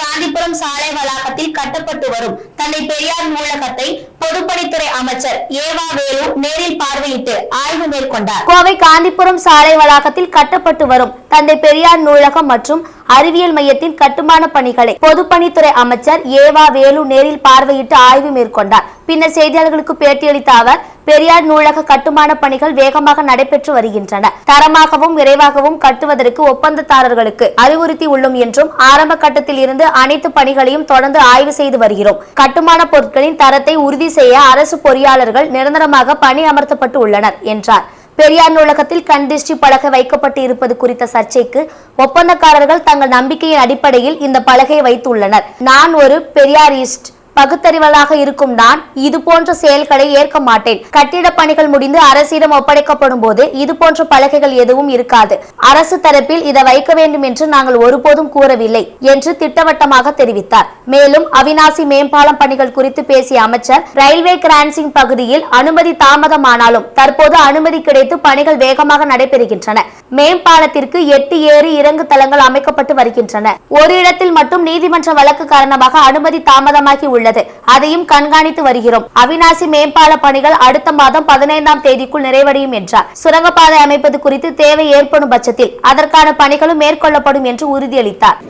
காந்திபுரம் சாலை வளாகத்தில் கட்டப்பட்டு வரும். தந்தை பெரியார் நூலகத்தை பொதுப்பணித்துறை அமைச்சர் ஏவா வேலு நேரில் பார்வையிட்டு ஆய்வு மேற்கொண்டார். கோவை காந்திபுரம் சாலை வளாகத்தில் கட்டப்பட்டு வரும் தந்தை பெரியார் நூலகம் மற்றும் அறிவியல் மையத்தின் கட்டுமான பணிகளை பொதுப்பணித்துறை அமைச்சர் ஏவா வேலு நேரில் பார்வையிட்டு ஆய்வு மேற்கொண்டார். பின்னர் செய்தியாளர்களுக்கு பேட்டியளித்த அவர் பெரியார் நூலக கட்டுமான பணிகள் வேகமாக நடைபெற்று வருகின்றன. தரமாகவும் விரைவாகவும் கட்டுவதற்கு ஒப்பந்ததாரர்களுக்கு அறிவுறுத்தி உள்ளோம் என்றும் ஆரம்ப கட்டத்தில் இருந்து அனைத்து பணிகளையும் தொடர்ந்து ஆய்வு செய்து வருகிறோம். கட்டுமான பொருட்களின் தரத்தை உறுதி செய்ய அரசு பொறியாளர்கள் நிரந்தரமாக பணி அமர்த்தப்பட்டு உள்ளனர் என்றார். பெரியார் நூலகத்தில் கண்டிஷ்டி பலகை வைக்கப்பட்டு இருப்பது குறித்த சர்ச்சைக்கு ஒப்பந்தக்காரர்கள் தங்கள் நம்பிக்கையின் அடிப்படையில் இந்த பலகையை வைத்துள்ளனர். நான் ஒரு பெரியாரிஸ்ட். பகுத்தறிவலாக இருக்கும் நான் இது போன்ற செயல்களை ஏற்க மாட்டேன். கட்டிட பணிகள் முடிந்து அரசிடம் ஒப்படைக்கப்படும் போது இது போன்ற பலகைகள் எதுவும் இருக்காது. அரசு தரப்பில் இதை வைக்க வேண்டும் என்று நாங்கள் ஒருபோதும் கூறவில்லை என்று திட்டவட்டமாக தெரிவித்தார். மேலும் அவினாசி மேம்பாலம் பணிகள் குறித்து பேசிய அமைச்சர் ரயில்வே கிரான்சிங் பகுதியில் அனுமதி தாமதமானாலும் தற்போது அனுமதி கிடைத்து பணிகள் வேகமாக நடைபெறுகின்றன. மேம்பாலத்திற்கு எட்டு ஏரி இறங்கு தளங்கள் அமைக்கப்பட்டு வருகின்றன. ஒரு இடத்தில் மட்டும் நீதிமன்ற வழக்கு காரணமாக அனுமதி தாமதமாகி உள்ளது. அதையும் கண்காணித்து வருகிறோம். அவிநாசி மேம்பால பணிகள் அடுத்த மாதம் பதினைந்தாம் தேதிக்குள் நிறைவடையும் என்றார். சுரங்கப்பாதை அமைப்பது குறித்து தேவை ஏற்படும் பட்சத்தில் அதற்கான பணிகளும் மேற்கொள்ளப்படும் என்று உறுதியளித்தார்.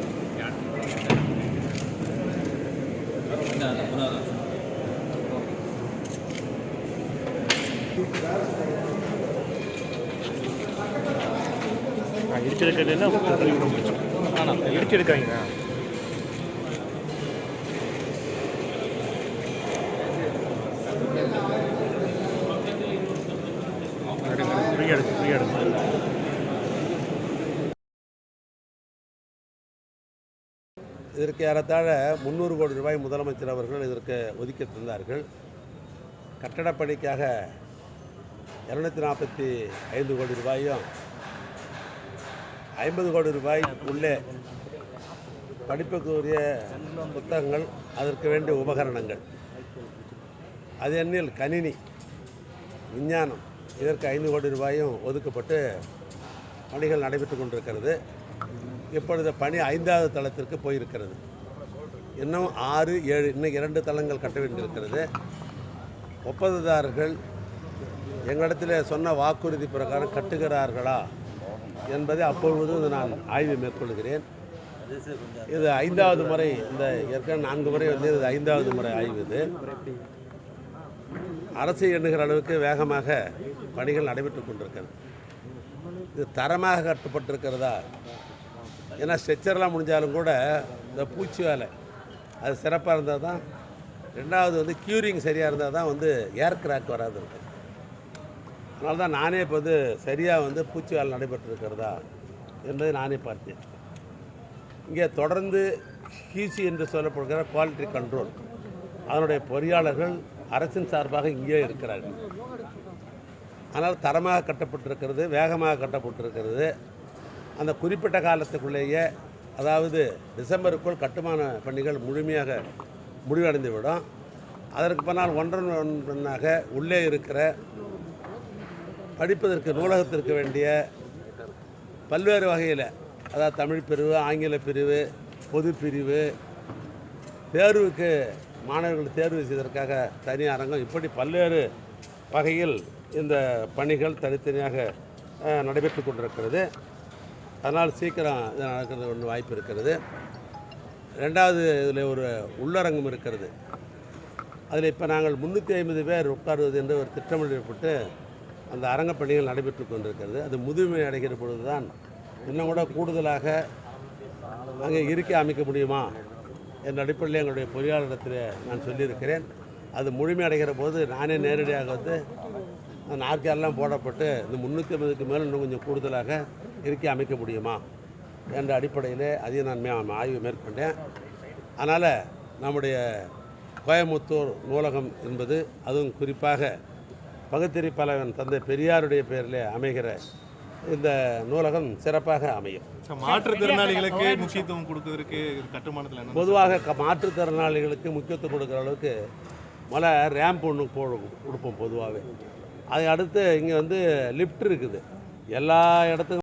இடிச்செடுக்கிறதுன்னா இடிச்செடுக்காங்க ஃப்ரீ எடுத்து ஃப்ரீ எடுத்து. இதற்கு ஏறத்தாழ முந்நூறு கோடி ரூபாய் முதலமைச்சர் அவர்கள் இதற்கு ஒதுக்கி தந்தார்கள் கட்டடப்பணிக்காக இரநூத்தி நாற்பத்தி ஐந்து கோடி ரூபாயும் ஐம்பது கோடி ரூபாய் உள்ளே படிப்புக்குரிய புத்தகங்கள் அதற்கு வேண்டிய உபகரணங்கள். அது எண்ணில் கணினி விஞ்ஞானம் இதற்கு ஐந்து கோடி ரூபாயும் ஒதுக்கப்பட்டு பணிகள் நடைபெற்று கொண்டிருக்கிறது. இப்பொழுது பணி ஐந்தாவது தளத்திற்கு போயிருக்கிறது. இன்னும் ஆறு ஏழு இன்னும் இரண்டு தளங்கள் கட்ட வேண்டியிருக்கிறது. ஒப்பந்ததாரர்கள் எங்களிடத்தில் சொன்ன வாக்குறுதி பிரகாரம் கட்டுகிறார்களா என்பதை அப்பொழுது நான் ஆய்வு மேற்கொள்கிறேன். இது ஐந்தாவது முறை இந்த ஏற்கனவே நான்கு முறை வந்து இது ஐந்தாவது முறை ஆய்வு இது. அரசு எண்ணுகிற அளவுக்கு வேகமாக பணிகள் நடைபெற்று கொண்டிருக்கிறது. இது தரமாக கட்டப்பட்டிருக்கிறதா? ஏன்னா ஸ்ட்ரெச்சர்லாம் முடிஞ்சாலும் கூட இந்த பூச்சி வேலை அது சிறப்பாக இருந்தால் தான் ரெண்டாவது வந்து க்யூரிங் சரியாக இருந்தால் தான் வந்து ஏர் கிராக் வராது இருக்கு. அதனால தான் நானே இப்போ வந்து சரியாக வந்து பூச்சி வேலை நடைபெற்றிருக்கிறதா என்பதை நானே பார்த்தேன். இங்கே தொடர்ந்து கியூசி என்று சொல்லப்படுகிற குவாலிட்டி கண்ட்ரோல் அதனுடைய பொறியாளர்கள் அரசின் சார்பாக இங்கே இருக்கிறார்கள். ஆனால் தரமாக கட்டப்பட்டிருக்கிறது வேகமாக கட்டப்பட்டிருக்கிறது. அந்த குறிப்பிட்ட காலத்துக்குள்ளேயே அதாவது டிசம்பருக்குள் கட்டுமான பணிகள் முழுமையாக முடிவடைந்துவிடும். அதற்கு பின்னால் ஒன்றன் ஒன்றனாக உள்ளே இருக்கிற படிப்பதற்கு நூலகத்திற்கு வேண்டிய பல்வேறு வகையில் அதாவது தமிழ் பிரிவு ஆங்கில பிரிவு பொது பிரிவு தேர்வுக்கு மாணவர்கள் தேர்வு செய்வதற்காக தனி அரங்கம். இப்படி பல்வேறு வகையில் இந்த பணிகள் தனித்தனியாக நடைபெற்று கொண்டிருக்கிறது. அதனால் சீக்கிரம் இது நடக்கிறது ஒன்று வாய்ப்பு இருக்கிறது. ரெண்டாவது இதில் ஒரு உள்ளரங்கம் இருக்கிறது. அதில் இப்போ நாங்கள் முந்நூற்றி ஐம்பது பேர் உட்காருவது என்று ஒரு திட்டமிடப்பட்டு அந்த அரங்கப் பணிகள் நடைபெற்று கொண்டிருக்கிறது. அது முதுமை அடைகிற பொழுது தான் இன்னும் கூட கூடுதலாக அங்கே இருக்கை அமைக்க முடியுமா? என்ற அடிப்படையில் எங்களுடைய பொறியாளரிடத்தில் நான் சொல்லியிருக்கிறேன். அது முழுமையடைகிற போது நானே நேரடியாக வந்து அந்த நாற்காலெல்லாம் போடப்பட்டு இந்த முந்நூற்றி ஐம்பதுக்கு மேலே இன்னும் கொஞ்சம் கூடுதலாக இருக்கை அமைக்க முடியுமா என்ற அடிப்படையில் அதையும் நான் ஆய்வு மேற்கொண்டேன். அதனால் நம்முடைய கோயமுத்தூர் நூலகம் என்பது அதுவும் குறிப்பாக பகுத்தறிப்பாளன் தந்தை பெரியாருடைய பெயரில் அமைகிற இந்த நூலகம் சிறப்பாக அமையும். மாற்றுத்திறனாளிகளுக்கு முக்கியத்துவம் கொடுக்கறதுக்கு கட்டுமானத்தில் பொதுவாக மாற்றுத்திறனாளிகளுக்கு முக்கியத்துவம் கொடுக்குற அளவுக்கு முதல்ல ரேம்ப் ஒன்று போ கொடுப்போம் பொதுவாகவே அதை அடுத்து இங்கே வந்து லிஃப்ட் இருக்குது. எல்லா இடத்துக்கும்